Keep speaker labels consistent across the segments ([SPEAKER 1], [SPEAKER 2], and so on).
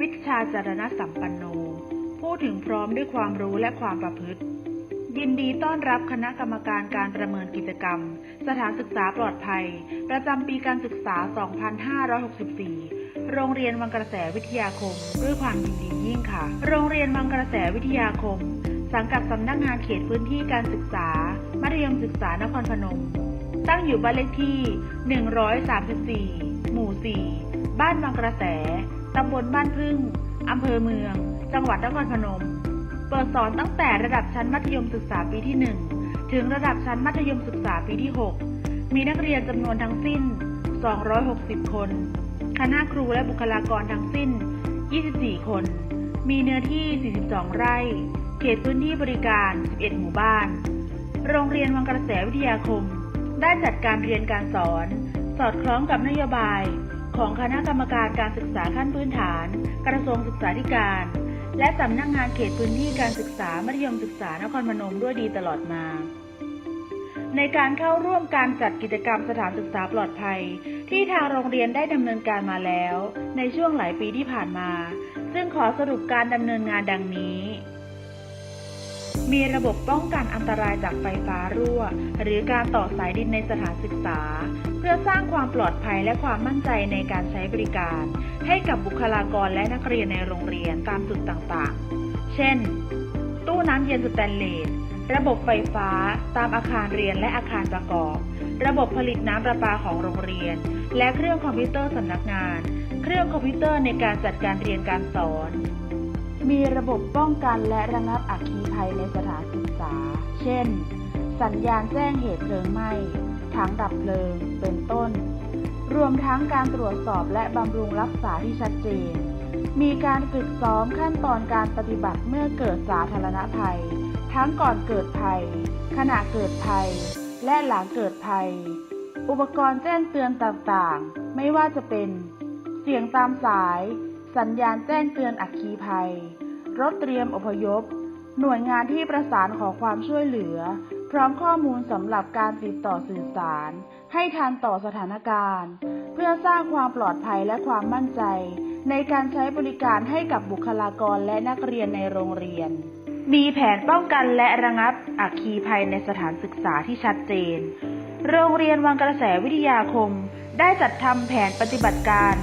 [SPEAKER 1] วิชาจารณสัมปันโนพูดถึงพร้อมด้วยความรู้และความประพฤติ ยินดีต้อนรับคณะกรรมการการประเมินกิจกรรม สถานศึกษาปลอดภัย ประจำปีการศึกษา 2564 โรงเรียนวังกระแสวิทยาคม ด้วยความยินดียิ่งค่ะ โรงเรียนวังกระแสวิทยาคม สังกัดสำนักงานเขตพื้นที่การศึกษา มัธยมศึกษานครพนม ตั้งอยู่บ้านเลขที่ 134 หมู่ 4 บ้านวังกระแส ตำบลบ้านพึ่ง อำเภอเมือง จังหวัดนครพนม เปิดสอนตั้งแต่ระดับชั้นมัธยมศึกษาปีที่ 1 ถึงระดับชั้นมัธยมศึกษาปีที่ 6 มีนักเรียนจำนวนทั้งสิ้น 260 คน คณะครูและบุคลากรทั้งสิ้น 24 คน มีเนื้อที่ 42 ไร่ เขตพื้นที่บริการ 11 หมู่บ้าน โรงเรียนวังกระแสวิทยาคม ได้จัดการเรียนการสอน สอดคล้องกับนโยบาย ของคณะกรรมการการศึกษาขั้นพื้นฐาน กระทรวงศึกษาธิการ และสำนักงงานเขตพื้นที่การศึกษามัธยมศึกษานครพนมด้วยดีตลอดมา ในการเข้าร่วมการจัดกิจกรรมสถานศึกษาปลอดภัย ที่ทางโรงเรียนได้ดำเนินการมาแล้ว ในช่วงหลายปีที่ผ่านมา ซึ่งขอสรุปการดำเนินงานดังนี้ มีระบบป้องกันอันตรายจากไฟฟ้ารั่ว หรือการต่อสายดินในสถานศึกษา เพื่อสร้างความปลอดภัยและความมั่นใจในการใช้บริการ ให้กับบุคลากรและนักเรียนในโรงเรียนตามจุดต่างๆ เช่น ตู้น้ำเย็นสแตนเลส ระบบไฟฟ้าตามอาคารเรียนและอาคารประกอบ ระบบผลิตน้ำประปาของโรงเรียน และเครื่องคอมพิวเตอร์สำนักงาน เครื่องคอมพิวเตอร์ในการจัดการเรียนการสอน มีระบบป้องกันและระงับอัคคีภัยในสถานศึกษา เช่น สัญญาณแจ้งเหตุเพลิงไหม้ ถังดับเพลิง เป็นต้น รวมทั้งการตรวจสอบและบำรุงรักษาที่ชัดเจน มีการฝึกซ้อมขั้นตอนการปฏิบัติเมื่อเกิดสาธารณภัย ทั้งก่อนเกิดภัย ขณะเกิดภัย และหลังเกิดภัย อุปกรณ์แจ้งเตือนต่างๆ ไม่ว่าจะเป็น เสียงตามสาย สัญญาณแจ้งเตือนอัคคีภัย รถเตรียมอพยพ หน่วยงานที่ประสานขอความช่วยเหลือ พร้อมข้อมูลสำหรับการติดต่อสื่อสาร ให้ทันต่อสถานการณ์ เพื่อสร้างความปลอดภัยและความมั่นใจ ในการใช้บริการให้กับบุคลากรและนักเรียนในโรงเรียน มีแผนป้องกันและระงับอัคคีภัยในสถานศึกษาที่ชัดเจน โรงเรียนวังกระแสวิทยาคม ได้จัดทำแผนปฏิบัติการ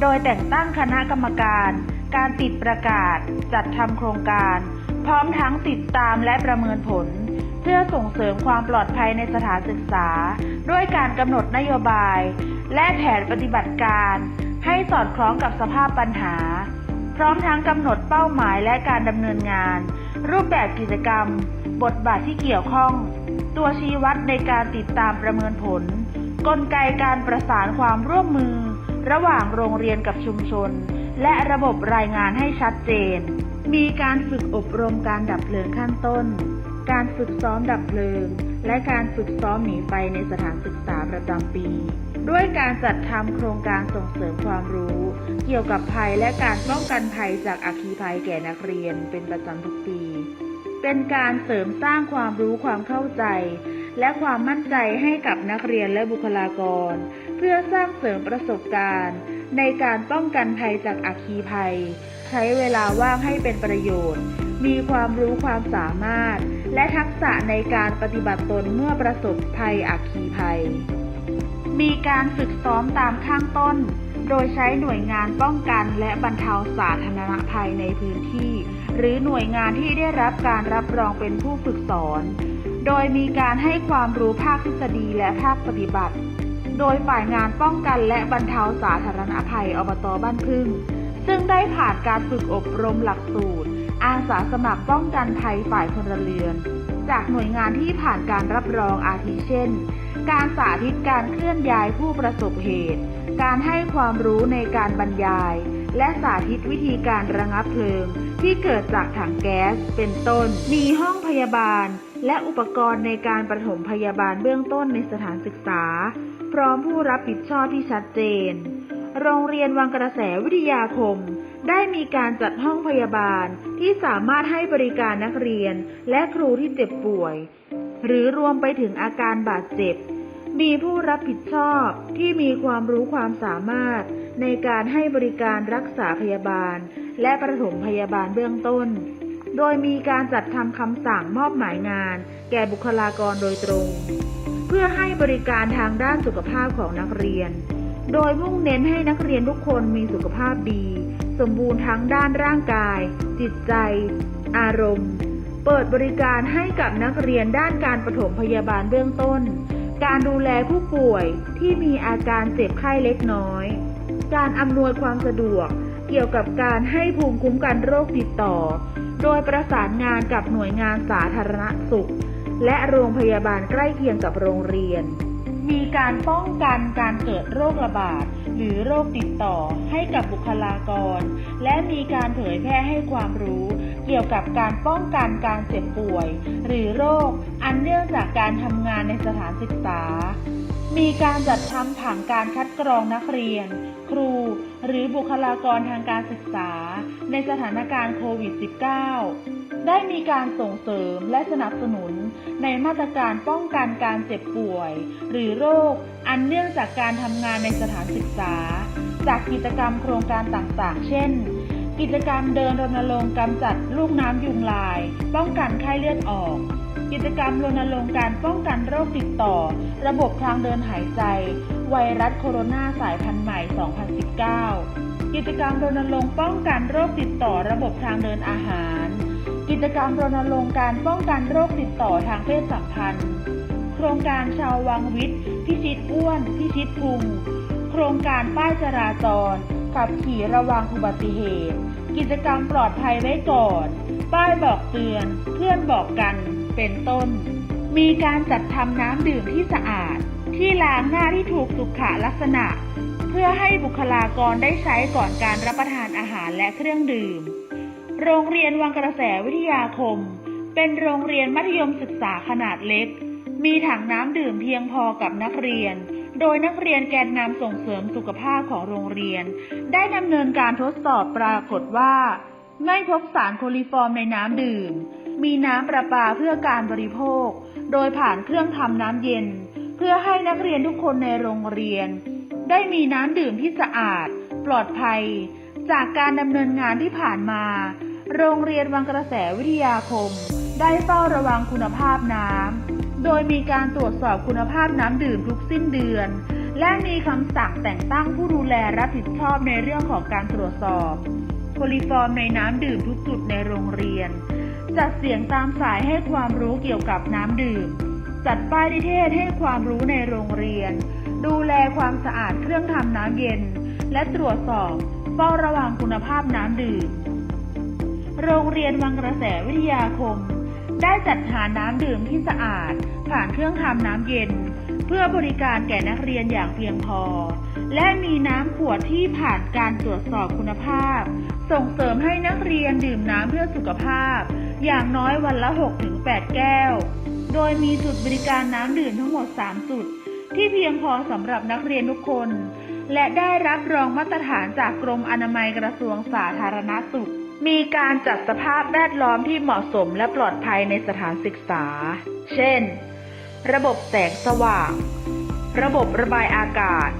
[SPEAKER 1] โดยแต่งตั้งคณะกรรมการ การติดประกาศ จัดทำโครงการ พร้อมทั้งติดตามและประเมินผล เพื่อส่งเสริมความปลอดภัยในสถานศึกษา ด้วยการกำหนดนโยบาย และแผนปฏิบัติการ ให้สอดคล้องกับสภาพปัญหา พร้อมทั้งกำหนดเป้าหมายและการดำเนินงาน รูปแบบกิจกรรม บทบาทที่เกี่ยวข้อง ตัวชี้วัดในการติดตามประเมินผล กลไกการประสานความร่วมมือ ระหว่างโรงเรียนกับชุมชน และระบบรายงานให้ชัดเจน มีการฝึกอบรมการดับเพลิงขั้นต้น การฝึกซ้อมดับเพลิง และการฝึกซ้อมหนีไฟในสถานศึกษาประจำปี ด้วยการจัดทำโครงการส่งเสริมความรู้ เกี่ยวกับภัยและการป้องกันภัยจากอัคคีภัยแก่นักเรียนเป็นประจำทุกปี เป็นการเสริมสร้างความรู้ความเข้าใจ และความมั่นใจให้กับนักเรียนและบุคลากร เพื่อสร้างเสริมประสบการณ์ ในการป้องกันภัยจากอัคคีภัย ใช้เวลาว่างให้เป็นประโยชน์ มีความรู้ความสามารถ และทักษะในการปฏิบัติตนเมื่อประสบภัยอัคคีภัย มีการฝึกซ้อมตามข้างต้น โดยใช้หน่วยงานป้องกันและบรรเทาสาธารณภัยในพื้นที่ หรือหน่วยงานที่ได้รับการรับรองเป็นผู้ฝึกสอน โดยมีการให้ความรู้ภาคทฤษฎีและภาคปฏิบัติ โดยฝ่ายงานป้องกันและบรรเทาสาธารณภัยอบตบ้านพึ่ง ซึ่งได้ผ่านการฝึกอบรมหลักสูตร อาสาสมัครป้องกันภัยฝ่ายพลเรือน จากหน่วยงานที่ผ่านการรับรองอาทิเช่น การสาธิตการเคลื่อนย้ายผู้ประสบเหตุ การให้ความรู้ในการบรรยาย และสาธิตวิธีการระงับเพลิง ที่เกิดจากถังแก๊สเป็นต้น มีห้องพยาบาลและอุปกรณ์ในการปฐมพยาบาลเบื้องต้นในสถานศึกษา ร้อมผู้รับผิดชอบที่ชัดเจน โรงเรียนวังกระแสวิทยาคม ได้มีการจัดห้องพยาบาลที่สามารถให้บริการนักเรียนและครูที่เจ็บป่วย หรือรวมไปถึงอาการบาดเจ็บ มีผู้รับผิดชอบที่มีความรู้ความสามารถ ในการให้บริการรักษาพยาบาล และประถมพยาบาลเบื้องต้น โดยมีการจัดทำคำสั่งมอบหมายงาน แก่บุคลากรโดยตรง เพื่อให้บริการทางด้านสุขภาพของนักเรียน โดยมุ่งเน้นให้นักเรียนทุกคนมีสุขภาพดี สมบูรณ์ทั้งด้านร่างกาย จิตใจ อารมณ์ เปิดบริการให้กับนักเรียนด้านการปฐมพยาบาลเบื้องต้น การดูแลผู้ป่วยที่มีอาการเจ็บไข้เล็กน้อย การอำนวยความสะดวกเกี่ยวกับการให้ภูมิคุ้มกันโรคติดต่อ โดยประสานงานกับหน่วยงานสาธารณสุข และโรงพยาบาลใกล้เคียงกับโรงเรียน มีการป้องกันการเกิดโรคระบาด หรือโรคติดต่อให้กับบุคลากร และมีการเผยแพร่ให้ความรู้ เกี่ยวกับการป้องกันการเจ็บป่วย หรือโรคอันเนื่องจากการทำงานในสถานศึกษา มีการจัดทำผังการคัดกรองนักเรียน ครู หรือบุคลากรทางการศึกษา ในสถานการณ์โควิด -19 ได้มีการส่งเสริมและสนับสนุนในมาตรการป้องกันการเจ็บป่วย หรือโรคอันเนื่องจากการทำงานในสถานศึกษา จากกิจกรรมโครงการต่างๆ เช่น กิจกรรมเดินรณรงค์กำจัดลูกน้ำยุงลาย ป้องกันไข้เลือดออก กิจกรรมรณรงค์การป้องกันโรคติดต่อ ระบบทางเดินหายใจ ไวรัสโคโรนาสายพันธุ์ใหม่ 2019 กิจกรรมรณรงค์ป้องกันโรคติดต่อระบบทางเดินอาหาร กิจกรรมรณรงค์การป้องกันโรคติดต่อทางเพศสัมพันธ์ โครงการชาววังวิทย์ พิชิตอ้วน พิชิตพุง โครงการป้ายจราจร ขับขี่ระวังอุบัติเหตุ กิจกรรมปลอดภัยไว้ก่อน ป้ายบอกเตือน เพื่อนบอกกัน เป็นต้น มีการจัดทำน้ำดื่มที่สะอาด ที่ล้างหน้าที่ถูกสุขลักษณะ เพื่อให้บุคลากรได้ใช้ก่อนการรับประทานอาหารและเครื่องดื่ม โรงเรียนวังกระแสวิทยาคม เป็นโรงเรียนมัธยมศึกษาขนาดเล็ก มีถังน้ำดื่มเพียงพอกับนักเรียน โดยนักเรียนแกนนำส่งเสริมสุขภาพของโรงเรียน ได้ดำเนินการทดสอบปรากฏว่า ไม่พบสารโคลิฟอร์มในน้ำดื่ม มีน้ำประปาเพื่อการบริโภค โดยผ่านเครื่องทำน้ำเย็น เพื่อให้นักเรียนทุกคนในโรงเรียน ได้มีน้ำดื่มที่สะอาด ปลอดภัย จากการดำเนินงานที่ผ่านมา โรงเรียนวังกระแสวิทยาคม ได้เฝ้าระวังคุณภาพน้ำ โดยมีการตรวจสอบคุณภาพน้ำดื่มทุกสิ้นเดือน และมีคำสั่งแต่งตั้งผู้ดูแลรับผิดชอบในเรื่องของการตรวจสอบโคลิฟอร์มในน้ำดื่มทุกจุดในโรงเรียน จัดเสียงตามสายให้ความรู้เกี่ยวกับน้ำดื่ม จัดป้ายนิเทศให้ความรู้ในโรงเรียน ดูแลความสะอาดเครื่องทำน้ำเย็น และตรวจสอบเฝ้าระวังคุณภาพน้ำดื่ม โรงเรียนวังกระแสวิทยาคม ได้จัดหาน้ำดื่มที่สะอาด ผ่านเครื่องทำน้ำเย็น เพื่อบริการแก่นักเรียนอย่างเพียงพอ และมีน้ำขวดที่ผ่านการตรวจสอบคุณภาพ ส่งเสริมให้นักเรียนดื่มน้ำเพื่อสุขภาพ อย่างน้อยวันละ 6-8 แก้ว โดยมีจุดบริการน้ำดื่มทั้งหมด 3 จุด ที่เพียงพอสำหรับนักเรียนทุกคนและได้รับรองมาตรฐานจากกรมอนามัยกระทรวงสาธารณสุข มีการจัดสภาพแวดล้อมที่เหมาะสมและปลอดภัยในสถานศึกษา เช่น ระบบแสงสว่าง ระบบระบายอากาศ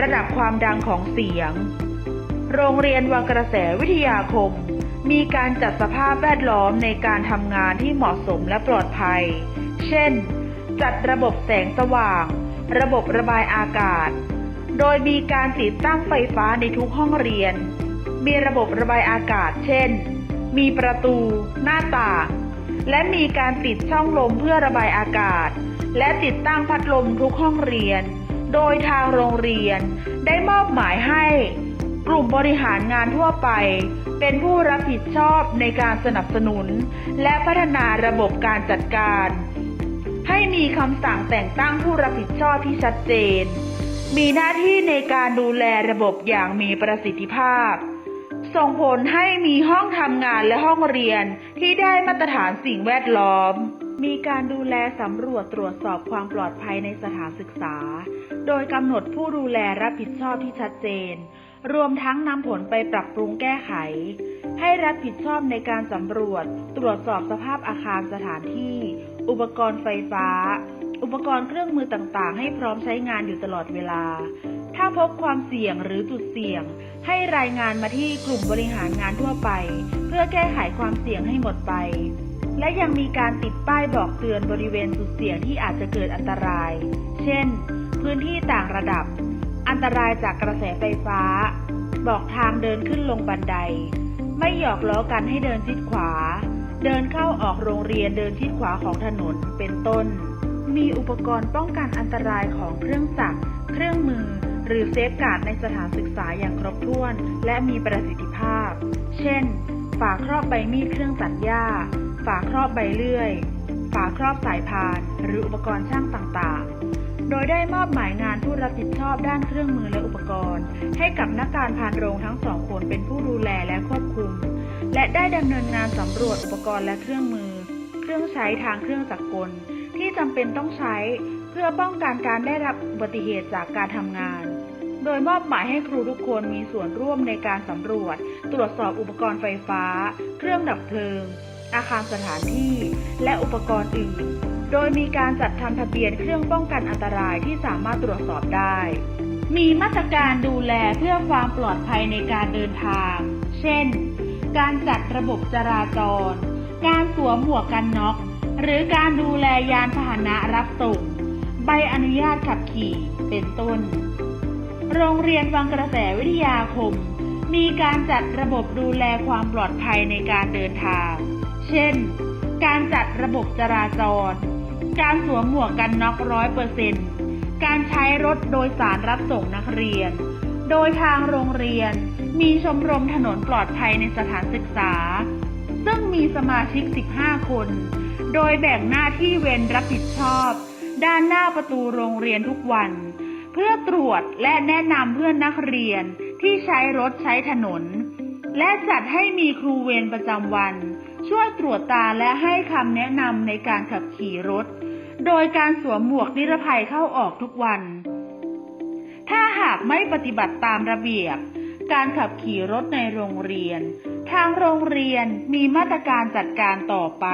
[SPEAKER 1] ระดับความดังของเสียง โรงเรียนวังกระแสวิทยาคม มีการจัดสภาพแวดล้อมในการทำงานที่เหมาะสมและปลอดภัย เช่น จัดระบบแสงสว่าง ระบบระบายอากาศ โดยมีการติดตั้งไฟฟ้าในทุกห้องเรียน มีระบบระบายอากาศ เช่น มีประตู หน้าต่าง และมีการติดช่องลมเพื่อระบายอากาศ และติดตั้งพัดลมทุกห้องเรียน โดยทางโรงเรียนได้มอบหมายให้ กลุ่มบริหารงานทั่วไป เป็นผู้รับผิดชอบในการสนับสนุน และพัฒนาระบบการจัดการ ให้มีคำสั่งแต่งตั้งผู้รับผิดชอบที่ชัดเจนมีหน้าที่ในการดูแลระบบอย่างมีประสิทธิภาพ ส่งผลให้มีห้องทำงานและห้องเรียนที่ได้มาตรฐานสิ่งแวดล้อม มีการดูแลสำรวจตรวจสอบความปลอดภัยในสถานศึกษา โดยกำหนดผู้ดูแลรับผิดชอบที่ชัดเจน รวมทั้งนำผลไปปรับปรุงแก้ไข ให้รับผิดชอบในการสำรวจ ตรวจสอบสภาพอาคารสถานที่ อุปกรณ์ไฟฟ้า อุปกรณ์เครื่องมือต่างๆ ให้พร้อมใช้งานอยู่ตลอดเวลา ถ้าพบความเสี่ยงหรือจุดเสี่ยง ให้รายงานมาที่กลุ่มบริหารงานทั่วไป เพื่อแก้ไขความเสี่ยงให้หมดไป และยังมีการติดป้ายบอกเตือนบริเวณจุดเสี่ยงที่อาจจะเกิดอันตราย เช่น พื้นที่ต่างระดับ อันตรายจากกระแสไฟฟ้า บอกทางเดินขึ้นลงบันได ไม่หยอกล้อกันให้เดินชิดขวา เดินเข้าออกโรงเรียนเดินชิดขวาของถนนเป็นต้นมีอุปกรณ์ป้องกันอันตรายของเครื่องจักร เครื่องมือ หรือเซฟการ์ดในสถานศึกษาอย่างครบถ้วนและมีประสิทธิภาพ เช่น ฝาครอบใบมีดเครื่องตัดหญ้า ฝาครอบใบเลื่อย ฝาครอบสายพาน หรืออุปกรณ์ช่างต่างๆ โดยได้มอบหมายงานผู้รับผิดชอบด้านเครื่องมือและอุปกรณ์ ให้กับนักการพานโรงทั้งสองคนเป็นผู้ดูแลและควบคุม และได้ดำเนินงานสำรวจอุปกรณ์และเครื่องมือ เครื่องใช้ทางเครื่องจักรกลที่จำเป็นต้องใช้เพื่อป้องกันการได้รับอุบัติเหตุจากการทำงาน โดยมอบหมายให้ครูทุกคนมีส่วนร่วมในการสำรวจ ตรวจสอบอุปกรณ์ไฟฟ้า เครื่องดับเพลิง อาคารสถานที่ และอุปกรณ์อื่น โดยมีการจัดทำทะเบียนเครื่องป้องกันอันตรายที่สามารถตรวจสอบได้ มีมาตรการดูแลเพื่อความปลอดภัยในการเดินทาง เช่น การจัดระบบจราจร การสวมหมวกกันน็อก หรือการดูแลยานพาหนะรับส่ง ใบอนุญาตขับขี่ เป็นต้น โรงเรียนวังกระแสวิทยาคม มีการจัดระบบดูแลความปลอดภัยในการเดินทาง เช่น การจัดระบบจราจร การสวมหมวกกันน็อกร้อยเปอร์เซ็นต์การใช้รถโดยสารรับส่งนักเรียน โดยทางโรงเรียนมีชมรมถนนปลอดภัยในสถานศึกษา ซึ่งมีสมาชิก 15 คน โดยแบ่งหน้าที่เวรรับผิดชอบ ด้านหน้าประตูโรงเรียนทุกวัน เพื่อตรวจและแนะนำเพื่อนนักเรียนที่ใช้รถใช้ถนน และจัดให้มีครูเวรประจำวัน ช่วยตรวจตาและให้คำแนะนำในการขับขี่รถ โดยการสวมหมวกนิรภัยเข้าออกทุกวัน ถ้าหากไม่ปฏิบัติตามระเบียบ การขับขี่รถในโรงเรียน ทางโรงเรียนมีมาตรการจัดการต่อไป